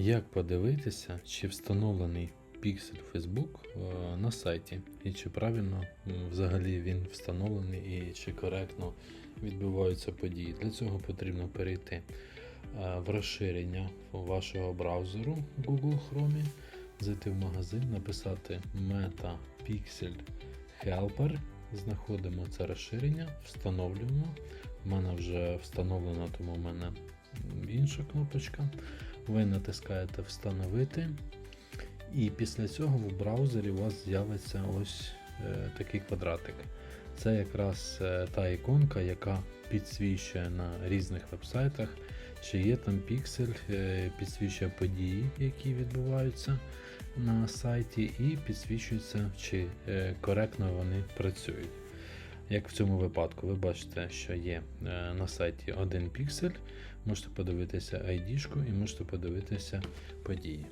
Як подивитися, чи встановлений піксель Facebook е, на сайті, і чи правильно взагалі він встановлений, і чи коректно відбуваються події. Для цього потрібно перейти е, в розширення вашого браузеру Google Chrome, зайти в магазин, написати Meta Pixel Helper. Знаходимо це розширення, встановлюємо. У мене вже встановлено, тому в мене інша кнопочка. Ви натискаєте Встановити. І після цього в браузері у вас з'явиться ось е, такий квадратик. Це якраз е, та іконка, яка підсвічує на різних вебсайтах, чи є там піксель, е, підсвічує події, які відбуваються на сайті, і підсвічується, чи коректно вони працюють. Як в цьому випадку, ви бачите, що є е, на сайті один піксель, можете подивитися ID-шку і можете подивитися події.